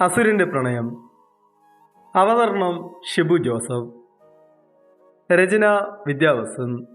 അസുരന്റെ പ്രണയം. അവതരണം ഷിബു ജോസഫ്. രചന വിദ്യാവസൻ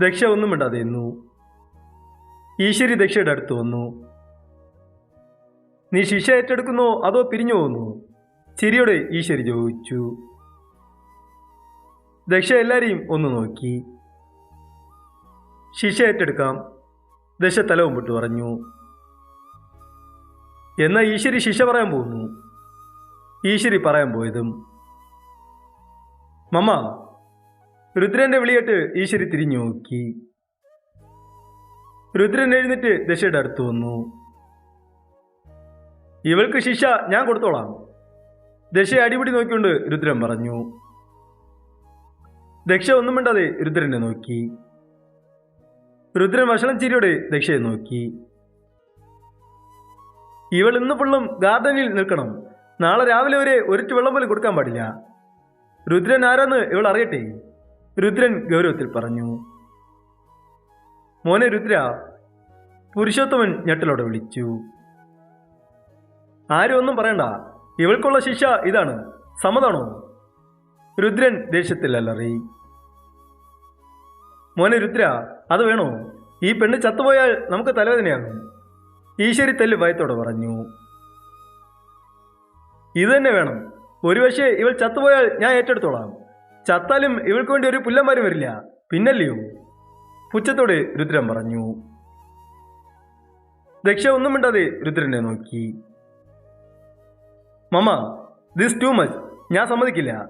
ദക്ഷ ഒന്നും മിണ്ടാതെ നിന്നു. ഈശ്വരി ദക്ഷയുടെ അടുത്ത് വന്നു. നീ ശിക്ഷ ഏറ്റെടുക്കുന്നോ അതോ പിരിഞ്ഞു? പോകുന്നു ചിരിയോടെ ഈശ്വരി ചോദിച്ചു. ദക്ഷ എല്ലാരെയും ഒന്ന് നോക്കി. ശിക്ഷ ഏറ്റെടുക്കാം ദശ തല മുമ്പിട്ട് പറഞ്ഞു. എന്നാ ഈശ്വരി ശിക്ഷ പറയാൻ പോകുന്നു. ഈശ്വരി പറയാൻ പോയതും മമ്മ രുദ്രന്റെ വിളിയേട്ട് ഈശ്വരി തിരിഞ്ഞു നോക്കി. രുദ്രൻ എഴുന്നിട്ട് ദശയുടെ അടുത്ത് വന്നു. ഇവൾക്ക് ശിക്ഷ ഞാൻ കൊടുത്തോളാം. ദശയെ അടിപിടി നോക്കിക്കൊണ്ട് രുദ്രൻ പറഞ്ഞു. ദക്ഷ ഒന്നും മിണ്ടാതെ രുദ്രനെ നോക്കി. രുദ്രൻ വഷളം ചിരിയോടെ ദക്ഷയെ നോക്കി. ഇവൾ ഇന്ന് ഫുള്ളും ഗാർഡനിൽ നിൽക്കണം. നാളെ രാവിലെ വരെ ഒരിറ്റ് വെള്ളം പോലും കൊടുക്കാൻ പാടില്ല. രുദ്രൻ ആരാന്ന് ഇവൾ അറിയട്ടെ? രുദ്രൻ ഗൗരവത്തിൽ പറഞ്ഞു. മോനെ രുദ്ര പുരുഷോത്തമൻ ഞെട്ടലോടെ വിളിച്ചു. ആരും ഒന്നും പറയണ്ട. ഇവൾക്കുള്ള ശിക്ഷ ഇതാണ്. സമ്മതാണോ? രുദ്രൻ ദേഷ്യത്തിൽ അലറി. മോനെ രുദ്ര അത് വേണോ? ഈ പെണ്ണ് ചത്തുപോയാൽ നമുക്ക് തലവേദനയാകും. ഈശ്വരി തെല്ല് ഭയത്തോടെ പറഞ്ഞു. ഇത് തന്നെ വേണം. ഒരു പക്ഷേ ഇവൾ ചത്തുപോയാൽ ഞാൻ ഏറ്റെടുത്തോളാം. ചത്താലും ഇവൾക്ക് വേണ്ടി ഒരു പുല്ലന്മാരും വരില്ല. പിന്നല്ലയോ? പുച്ഛത്തോടെ രുദ്രൻ പറഞ്ഞു. ദക്ഷ ഒന്നും മിണ്ടാതെ രുദ്രനെ നോക്കി. മമ്മ ദിസ് ടു മച്ച് ഞാൻ സമ്മതിക്കില്ല.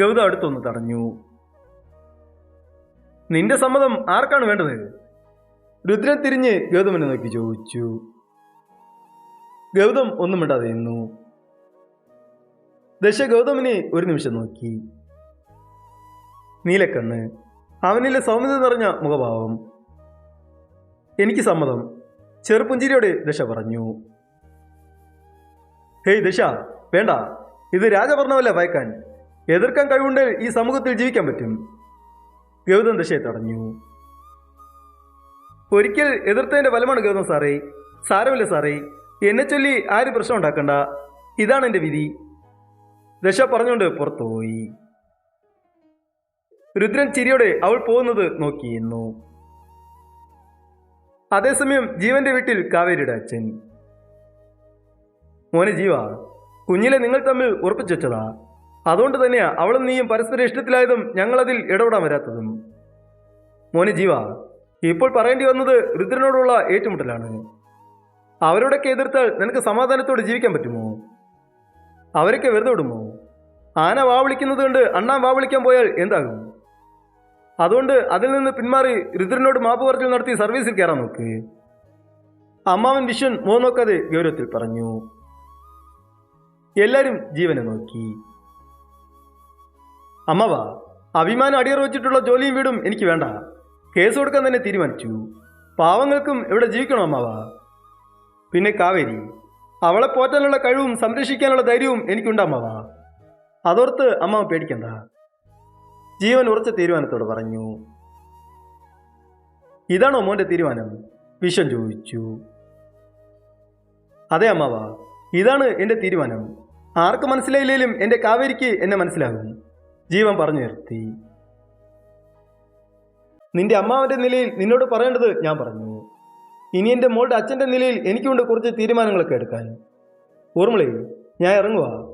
ഗൗതം അടുത്തൊന്ന് തടഞ്ഞു. നിന്റെ സമ്മതം ആർക്കാണ് വേണ്ടത്? രുദ്രൻ തിരിഞ്ഞ് ഗൗതമനെ നോക്കി ചോദിച്ചു. ഗൗതം ഒന്നും മിണ്ടാതെ നിന്നു. ദശ ഗൗതമിനെ ഒരു നിമിഷം നോക്കി. നീലക്കണ്ണ് അവനിലെ സൗമ്യത നിറഞ്ഞ മുഖഭാവം. എനിക്ക് സമ്മതം ചെറുപുഞ്ചിരിയോടെ ദശ പറഞ്ഞു. ഹേയ് ദശ വേണ്ട ഇത് രാജഭരണമല്ല ഭയക്കാൻ എതിർക്കാൻ കഴിവുണ്ടെങ്കിൽ ഈ സമൂഹത്തിൽ ജീവിക്കാൻ പറ്റും. ഗൗതം ദശയെ തടഞ്ഞു. ഒരിക്കൽ എതിർത്തതിന്റെ ഫലമാണ് കേൾക്കുന്നത് സാറേ. സാരമില്ല സാറേ. എന്നെ ചൊല്ലി ആരും പ്രശ്നം ഉണ്ടാക്കണ്ട. ഇതാണ് എന്റെ വിധി. ദശ പറഞ്ഞുകൊണ്ട് പുറത്തുപോയി. രുദ്രൻ ചിരിയോടെ അവൾ പോകുന്നത് നോക്കിയിരുന്നു അതേസമയം ജീവന്റെ വീട്ടിൽ കാവേരിയുടെ അച്ഛൻ. മോനെ ജീവ കുഞ്ഞിലെ നിങ്ങൾ തമ്മിൽ ഉറപ്പിച്ചു വെച്ചതാ. അതുകൊണ്ട് തന്നെയാ അവളും നീയും പരസ്പര ഇഷ്ടത്തിലായതും ഞങ്ങളതിൽ ഇടപെടാൻ വരാത്തതും. മോനെ ജീവ ഇപ്പോൾ പറയേണ്ടി വന്നത് രുദ്രനോടുള്ള ഏറ്റുമുട്ടലാണ്. അവരോടൊക്കെ എതിർത്താൽ നിനക്ക് സമാധാനത്തോടെ ജീവിക്കാൻ പറ്റുമോ? അവരൊക്കെ വെറുതെ വിടുമോ? ആന വാ വിളിക്കുന്നത് കൊണ്ട് അണ്ണാൻ വാ വിളിക്കാൻ പോയാൽ എന്താകും? അതുകൊണ്ട് അതിൽ നിന്ന് പിന്മാറി രുദ്രനോട് മാപ്പ് പറച്ചിൽ നടത്തി സർവീസിൽ കയറാൻ നോക്ക്. അമ്മാവൻ വിശ്വൻ മോ നോക്കാതെ ഗൗരവത്തിൽ പറഞ്ഞു എല്ലാവരും ജീവനെ നോക്കി. അമ്മവാ അഭിമാനം അടിയറ വെച്ചിട്ടുള്ള ജോലിയും വീടും എനിക്ക് വേണ്ട. കേസ് കൊടുക്കാൻ തന്നെ തീരുമാനിച്ചു. പാവങ്ങൾക്കും ഇവിടെ ജീവിക്കണോ അമ്മാവ? പിന്നെ കാവേരി അവളെ പോറ്റാനുള്ള കഴിവും സംരക്ഷിക്കാനുള്ള ധൈര്യവും എനിക്കുണ്ട് അമ്മാവ. അതോർത്ത് അമ്മാവ പേടിക്കണ്ട. ജീവൻ ഉറച്ച തീരുമാനത്തോട് പറഞ്ഞു. ഇതാണോ മോന്റെ തീരുമാനം? വിശ്വൻ ചോദിച്ചു. അതെ അമ്മാവ ഇതാണ് എന്റെ തീരുമാനം. ആർക്ക് മനസ്സിലായില്ലേലും എന്റെ കാവേരിക്ക് എന്നെ മനസ്സിലാകും. ജീവൻ പറഞ്ഞു നിർത്തി നിന്റെ അമ്മാവന്റെ നിലയിൽ നിന്നോട് പറയേണ്ടത് ഞാൻ പറഞ്ഞു. ഇനി എന്റെ മോളുടെ അച്ഛന്റെ നിലയിൽ എനിക്കുണ്ട് കുറച്ച് തീരുമാനങ്ങളൊക്കെ എടുക്കാൻ. ഓർമ്മളേ ഞാൻ ഇറങ്ങുക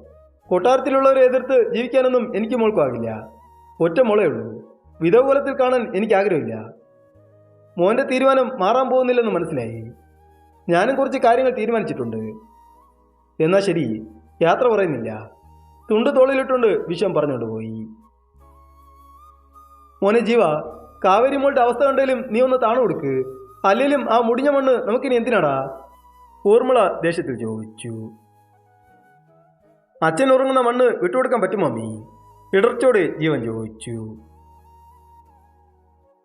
കൊട്ടാരത്തിലുള്ളവരെ എതിർത്ത് ജീവിക്കാനൊന്നും എനിക്ക് മോൾക്കും ആകില്ല. ഒറ്റ മോളേ ഉള്ളൂ. വിധവകുലത്തിൽ കാണാൻ എനിക്ക് ആഗ്രഹമില്ല. മോന്റെ തീരുമാനം മാറാൻ പോകുന്നില്ലെന്ന് മനസ്സിലായി. ഞാനും കുറച്ച് കാര്യങ്ങൾ തീരുമാനിച്ചിട്ടുണ്ട്. എന്നാൽ ശരി യാത്ര പറയുന്നില്ല. തുണ്ട് തോളിലിട്ടുണ്ട് വിശ്വം പറഞ്ഞുകൊണ്ട് പോയി. മോനെ ജീവ കാവേരി മോളുടെ അവസ്ഥ കണ്ടെങ്കിലും നീ ഒന്ന് താണു കൊടുക്ക്. അല്ലെങ്കിലും ആ മുടിഞ്ഞ മണ്ണ് നമുക്കിനി എന്തിനാടാ? ഊർമിള ദേഷ്യത്തിൽ ചോദിച്ചു. അച്ഛൻ ഉറങ്ങുന്ന മണ്ണ് വിട്ടുകൊടുക്കാൻ പറ്റുമോ മമ്മി ഇടർച്ചോടെ ജീവൻ ചോദിച്ചു.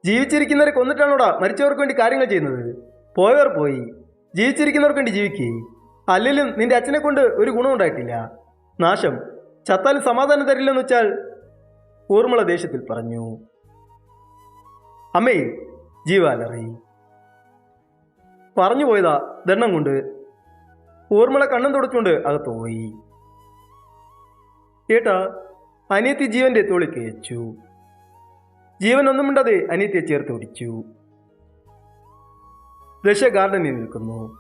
ജീവിച്ചിരിക്കുന്നവരെ കൊന്നിട്ടാണോടാ മരിച്ചവർക്ക് വേണ്ടി കാര്യങ്ങൾ ചെയ്യുന്നത്? പോയവർ പോയി. ജീവിച്ചിരിക്കുന്നവർക്ക് വേണ്ടി ജീവിക്കേ. അല്ലെങ്കിലും നിന്റെ അച്ഛനെ കൊണ്ട് ഒരു ഗുണമുണ്ടായിട്ടില്ല നാശം. ചത്താൽ സമാധാനം തരില്ലെന്ന് വെച്ചാൽ ഊർമിള ദേഷ്യത്തിൽ പറഞ്ഞു. അമ്മേ ജീവാലറി. പറഞ്ഞു പോയതാ ദണ്ണം കൊണ്ട്. ഊർമിള കണ്ണും തുടച്ചുകൊണ്ട് അകത്ത് പോയി. ഏട്ടാ അനിയത്തി ജീവന്റെ തോളി കയച്ചു ജീവൻ ഒന്നും മിണ്ടാതെ അനിയത്തിയെ ചേർത്ത് പിടിച്ചു. ദശ ഗാർഡനിൽ നിൽക്കുന്നു.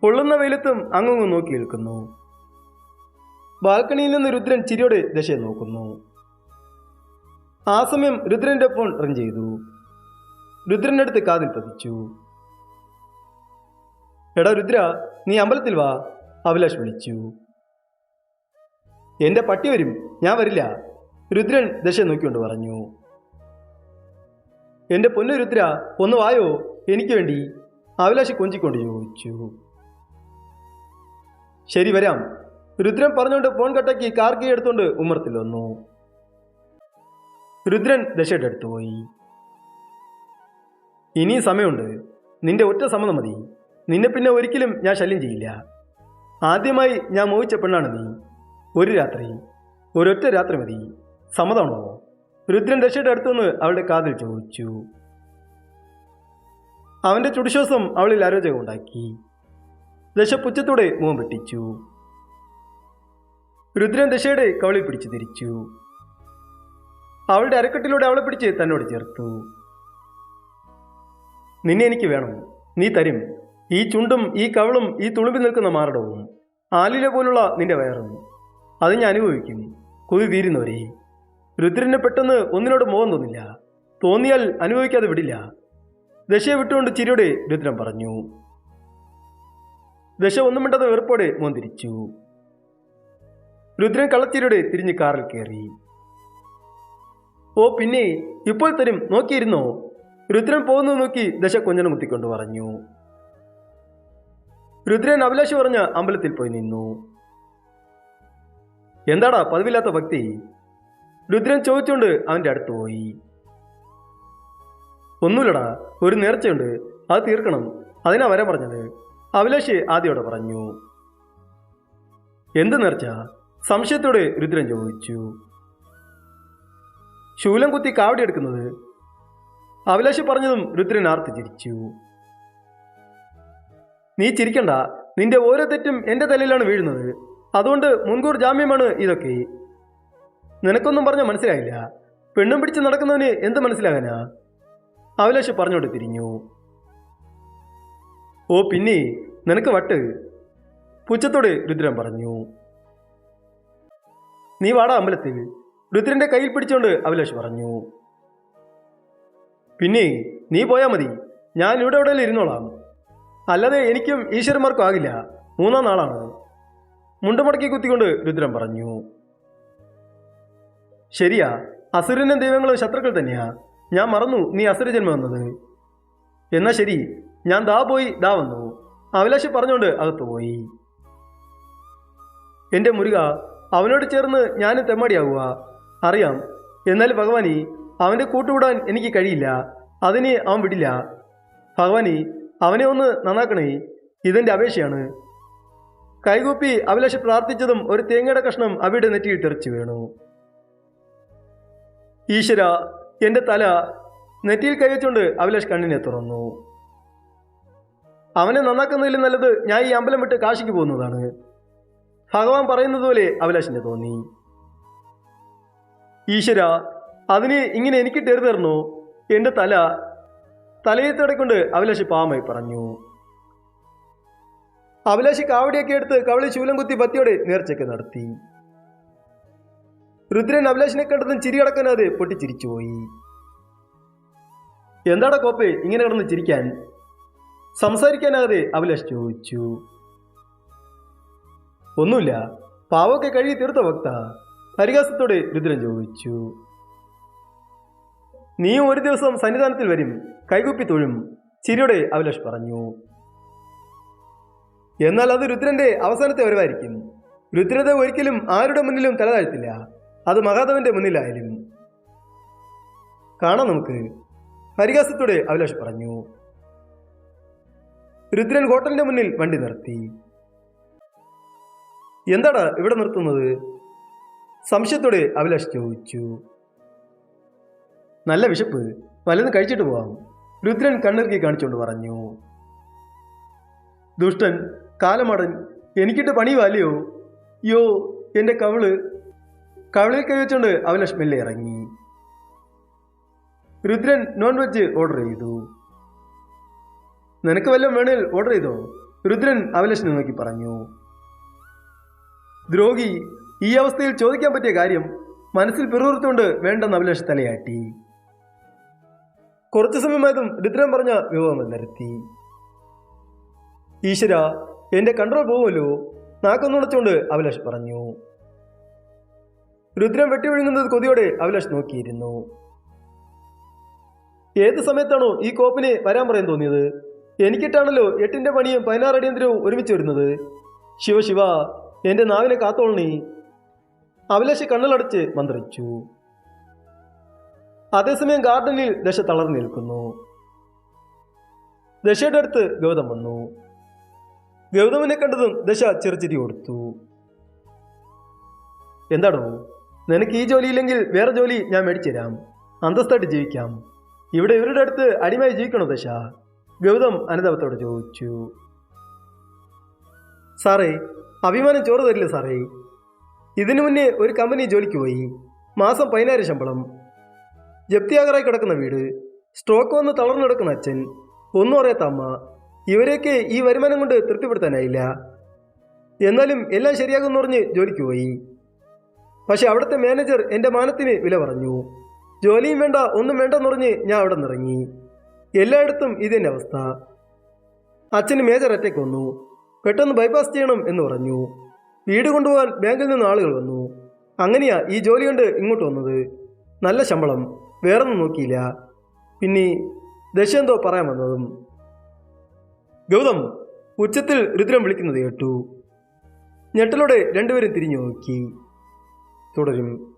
പൊള്ളുന്ന വെയിലത്തും അങ്ങും നോക്കി നിൽക്കുന്നു. ബാൽക്കണിയിൽ നിന്ന് രുദ്രൻ ചിരിയോടെ ദശയെ നോക്കുന്നു. ആ സമയം രുദ്രന്റെ ഫോൺ റിങ് ചെയ്തു. രുദ്രന്റെ അടുത്ത് കാതിൽ പതിച്ചു. എടാ രുദ്ര നീ അമ്പലത്തിൽ വാ അഭിലാഷ് വിളിച്ചു. എന്റെ പട്ടി വരും ഞാൻ വരില്ല രുദ്രൻ ദശ നോക്കിക്കൊണ്ട് പറഞ്ഞു. എന്റെ പൊന്നു രുദ്ര ഒന്ന് വായോ എനിക്ക് വേണ്ടി അഭിലാഷ് കൊഞ്ചിക്കൊണ്ട് ചോദിച്ചു. ശരി വരാം രുദ്രൻ പറഞ്ഞുകൊണ്ട് ഫോൺ കട്ടാക്കി കാർ എടുത്തുകൊണ്ട് ഉമ്മറത്തിൽ വന്നു. രുദ്രൻ ദശയുടെ പോയി. ഇനി സമയമുണ്ട്. നിന്റെ ഒറ്റ സമ്മതം മതി. നിന്നെ പിന്നെ ഒരിക്കലും ഞാൻ ശല്യം ചെയ്യില്ല. ആദ്യമായി ഞാൻ മോഹിച്ച പെണ്ണാണ് നീ. ഒരു രാത്രി ഒരൊറ്റ രാത്രി മതി. സമ്മതമാണോ? രുദ്രൻ ദശയുടെ അടുത്തുനിന്ന് അവളുടെ കാതിൽ ചോദിച്ചു. അവന്റെ ചുടുശ്വാസം അവളിൽ ആരോചകം ഉണ്ടാക്കി ദശ പുച്ഛത്തോടെ മുഖം വെട്ടിച്ചു. രുദ്രൻ ദശയുടെ കവളിൽ പിടിച്ചു തിരിച്ചു. അവളുടെ അരക്കെട്ടിലൂടെ അവളെ പിടിച്ച് തന്നോട് ചേർത്തു. നിന്നെ എനിക്ക് വേണം. നീ തരും. ഈ ചുണ്ടും ഈ കവളും ഈ തുളുമ്പി നിൽക്കുന്ന മാരടവും ആലില പോലുള്ള നിന്റെ വയറും അത് ഞാൻ അനുഭവിക്കും. കൊതി തീരുന്നവരെ രുദ്രനെ പെട്ടെന്ന് ഒന്നിനോട് മോഹം തോന്നില്ല. തോന്നിയാൽ അനുഭവിക്കാതെ വിടില്ല. ദശയെ വിട്ടുകൊണ്ട് ചിരിയോടെ രുദ്രൻ പറഞ്ഞു. ദശ ഒന്നും മിണ്ടാതെ വെറുപ്പോടെ മോൻ തിരിച്ചു. രുദ്രൻ കള്ളച്ചിരിയോടെ തിരിഞ്ഞ് കാറിൽ കയറി. ഓ പിന്നെ ഇപ്പോൾ തരും നോക്കിയിരുന്നോ? രുദ്രൻ പോകുന്നത് നോക്കി ദശ കൊഞ്ഞനം കുത്തിക്കൊണ്ട് പറഞ്ഞു. രുദ്രൻ അഭിലാഷ് പറഞ്ഞ അമ്പലത്തിൽ പോയി നിന്നു. എന്താടാ പതിവില്ലാത്ത ഭക്തി? രുദ്രൻ ചോദിച്ചുകൊണ്ട് അവന്റെ അടുത്ത് പോയി. ഒന്നുമില്ലടാ ഒരു നേർച്ചയുണ്ട് അത് തീർക്കണം അതിനാ വരാൻ പറഞ്ഞത്. അഭിലാഷ് ആദ്യോടെ പറഞ്ഞു. എന്ത് നേർച്ച? സംശയത്തോടെ രുദ്രൻ ചോദിച്ചു. ശൂലം കുത്തി കാവടി എടുക്കുന്നത്. അഭിലാഷ് പറഞ്ഞതും രുദ്രൻ ആർത്ത് ചിരിച്ചു. നീ ചിരിക്കണ്ട. നിന്റെ ഓരോ തെറ്റും എന്റെ തലയിലാണ് വീഴുന്നത്. അതുകൊണ്ട് മുൻകൂർ ജാമ്യമാണ് ഇതൊക്കെ. നിനക്കൊന്നും പറഞ്ഞ മനസ്സിലായില്ല. പെണ്ണും പിടിച്ച് നടക്കുന്നവന് എന്ത് മനസ്സിലാകാനാ? അഭിലാഷ് പറഞ്ഞോട്ട് തിരിഞ്ഞു. ഓ പിന്നെ നിനക്ക് വട്ട്? പുച്ഛത്തോട് രുദ്രൻ പറഞ്ഞു. നീ വാടാ അമ്പലത്തിൽ. രുദ്രന്റെ കയ്യിൽ പിടിച്ചുകൊണ്ട് അഭിലാഷ് പറഞ്ഞു പിന്നെ നീ പോയാ മതി. ഞാൻ ഇവിടെ ഇവിടെ ഇരുന്നോളാം. അല്ലാതെ എനിക്കും ഈശ്വരന്മാർക്കും ആകില്ല. മൂന്നാം നാളാണ്. മുണ്ടുമടക്കി കുത്തിക്കൊണ്ട് രുദ്രൻ പറഞ്ഞു ശരിയാ അസുരനും ദൈവങ്ങളും ശത്രുക്കൾ തന്നെയാ. ഞാൻ മറന്നു നീ അസുരജന്മം വന്നത്. എന്നാ ശരി ഞാൻ ദാ പോയി ദാ വന്നു. അഭിലാഷ് പറഞ്ഞുകൊണ്ട് അകത്ത് പോയി. എന്റെ മുരുക അവനോട് ചേർന്ന് ഞാനും തെമ്മാടിയാവുക അറിയാം. എന്നാൽ ഭഗവാനി അവന്റെ കൂട്ടുവിടാൻ എനിക്ക് കഴിയില്ല. അതിനെ അവൻ വിടില്ല. ഭഗവാനി അവനെ ഒന്ന് നന്നാക്കണേ. ഇതെന്റെ അപേക്ഷയാണ്. കൈകൂപ്പി അഭിലാഷ് പ്രാർത്ഥിച്ചതും ഒരു തേങ്ങയുടെ കഷ്ണം അവിടെ നെറ്റിയിൽ തെറിച്ചു വീണു. ഈശ്വര എന്റെ തല നെറ്റിയിൽ കൈവച്ചുകൊണ്ട് അഭിലാഷ് കണ്ണിനെ തുറന്നു. അവനെ നന്നാക്കുന്നതിൽ നല്ലത് ഞാൻ ഈ അമ്പലം വിട്ട് കാശിക്ക് പോകുന്നതാണ്. ഭഗവാൻ പറയുന്നതുപോലെ അഭിലാഷിന് തോന്നി. ഈശ്വര അതിന് ഇങ്ങനെ എനിക്ക് ടേറി തരണോ എന്റെ തല തലയെ തടക്കൊണ്ട് അഭിലാഷി പാമായി പറഞ്ഞു. അഭിലാഷി കാവടിയൊക്കെ എടുത്ത് കവളി ശൂലം കുത്തി പത്തിയോടെ നേർച്ചയ്ക്ക് നടത്തി. രുദ്രൻ അഭിലാഷിനെ കണ്ടതും ചിരി അടക്കാനാതെ പൊട്ടിച്ചിരിച്ചുപോയി എന്താടാ കോപ്പേ ഇങ്ങനെ കിടന്ന് ചിരിക്കാൻ? സംസാരിക്കാനാതെ അഭിലാഷ് ചോദിച്ചു. ഒന്നുമില്ല പാവൊക്കെ കഴുകി തീർത്ത ഭക്ത. പരിഹാസത്തോടെ രുദ്രൻ ചോദിച്ചു നീ ഒരു ദിവസം സന്നിധാനത്തിൽ വരും കൈകുപ്പി തൊഴും ചിരിയോടെ അഭിലാഷ് പറഞ്ഞു. എന്നാൽ അത് രുദ്രന്റെ അവസാനത്തെ വരവായിരിക്കും. രുദ്രത ഒരിക്കലും ആരുടെ മുന്നിലും തലതാഴ്ത്തില്ല. അത് മഹാദേവന്റെ മുന്നിലായാലും. കാണാം നമുക്ക് പരിഹാസത്തോടെ അഭിലാഷ് പറഞ്ഞു. രുദ്രൻ ഹോട്ടലിന്റെ മുന്നിൽ വണ്ടി നിർത്തി. എന്താടാ ഇവിടെ നിർത്തുന്നത്? സംശയത്തോടെ അഭിലാഷ് ചോദിച്ചു. നല്ല വിശപ്പ്. വലന്ന് കഴിച്ചിട്ട് പോവാം. രുദ്രൻ കണ്ണിറുക്കി കാണിച്ചുകൊണ്ട് പറഞ്ഞു. ദുഷ്ടൻ കാലമടൻ എനിക്കിട്ട് പണി വാലിയോ യോ എന്റെ കവിൾ. കവിളിൽ കൈവച്ചുകൊണ്ട് അഭിലാഷ് മെല്ലെ ഇറങ്ങി. രുദ്രൻ നോൺ വെജ് ഓർഡർ ചെയ്തു. നിനക്ക് വല്ലതും വേണേൽ ഓർഡർ ചെയ്തോ? രുദ്രൻ അഭിലാഷിനെ നോക്കി പറഞ്ഞു. ദ്രോഹി ഈ അവസ്ഥയിൽ ചോദിക്കാൻ പറ്റിയ കാര്യം മനസ്സിൽ പിറുപിറുത്തുകൊണ്ട് വേണ്ടെന്ന് അഭിലാഷ് തലയാട്ടി. കുറച്ചു സമയമായതും രുദ്രൻ പറഞ്ഞ വിഭവം നിർത്തി ഈശ്വര എന്റെ കൺട്രോൾ പോകുമല്ലോ നാക്കൊന്നുണച്ചുകൊണ്ട് അഭിലാഷ് പറഞ്ഞു. രുദ്രൻ വെട്ടി ഒഴുങ്ങുന്നത് കൊതിയോടെ അഭിലാഷ് നോക്കിയിരുന്നു. ഏത് സമയത്താണോ ഈ കോപ്പിന് വരാൻ പറയാൻ തോന്നിയത്? എനിക്കിട്ടാണല്ലോ എട്ടിന്റെ പണിയും പതിനാറ് അടിയന്തരവും ഒരുമിച്ച് വരുന്നത്. ശിവ ശിവ എന്റെ നാവിനെ കാത്തോളണി. അഭിലാഷ് കണ്ണിലടച്ച് മന്ത്രിച്ചു. അതേസമയം ഗാർഡനിൽ ദശ തളർന്നു നിൽക്കുന്നു. ദശയുടെ അടുത്ത് ഗൗതം വന്നു. ഗൗതമിനെ കണ്ടതും ദശ ചെറുചിരി കൊടുത്തു എന്താടോ നിനക്ക് ഈ ജോലിയില്ലെങ്കിൽ വേറെ ജോലി ഞാൻ മേടിച്ചു തരാം അന്തസ്സായിട്ട് ജീവിക്കാം. ഇവിടെ ഇവരുടെ അടുത്ത് അടിമായി ജീവിക്കണോ ദശ? ഗൗതം അനുതാപത്തോട് ചോദിച്ചു. സാറേ അഭിമാനം ചോറ് തരില്ല സാറേ? ഇതിനു മുന്നേ ഒരു കമ്പനി ജോലിക്ക് പോയി. മാസം പതിനായിരം ശമ്പളം. ജപ്തിയാകറായി കിടക്കുന്ന വീട്. സ്ട്രോക്ക് വന്ന് തളർന്നെടുക്കുന്ന അച്ഛൻ. ഒന്നും അറിയാത്ത അമ്മ. ഇവരെയൊക്കെ ഈ വരുമാനം കൊണ്ട് തൃപ്തിപ്പെടുത്താനായില്ല. എന്നാലും എല്ലാം ശരിയാകുമെന്ന് പറഞ്ഞ് ജോലിക്ക് പോയി. പക്ഷെ അവിടുത്തെ മാനേജർ എന്റെ മാനത്തിന് വില പറഞ്ഞു. ജോലിയും വേണ്ട ഒന്നും വേണ്ടെന്ന് പറഞ്ഞ് ഞാൻ അവിടെ നിറങ്ങി എല്ലായിടത്തും ഇതെന്റെ അവസ്ഥ. അച്ഛന് മേജർ അറ്റേക്ക് വന്നു. പെട്ടെന്ന് ബൈപ്പാസ് ചെയ്യണം എന്ന് പറഞ്ഞു. വീട് കൊണ്ടുപോകാൻ ബാങ്കിൽ നിന്ന് ആളുകൾ വന്നു. അങ്ങനെയാ ഈ ജോലി കൊണ്ട് ഇങ്ങോട്ട് വന്നത്. നല്ല ശമ്പളം വേറൊന്നും നോക്കിയില്ല. പിന്നെ ദശയെന്തോ പറയാൻ വന്നതും. ഗൗതം ഉച്ചത്തിൽ രുദ്രം വിളിക്കുന്നത് കേട്ടു. ഞെട്ടലോടെ രണ്ടുപേരും തിരിഞ്ഞു നോക്കി. തുടരും.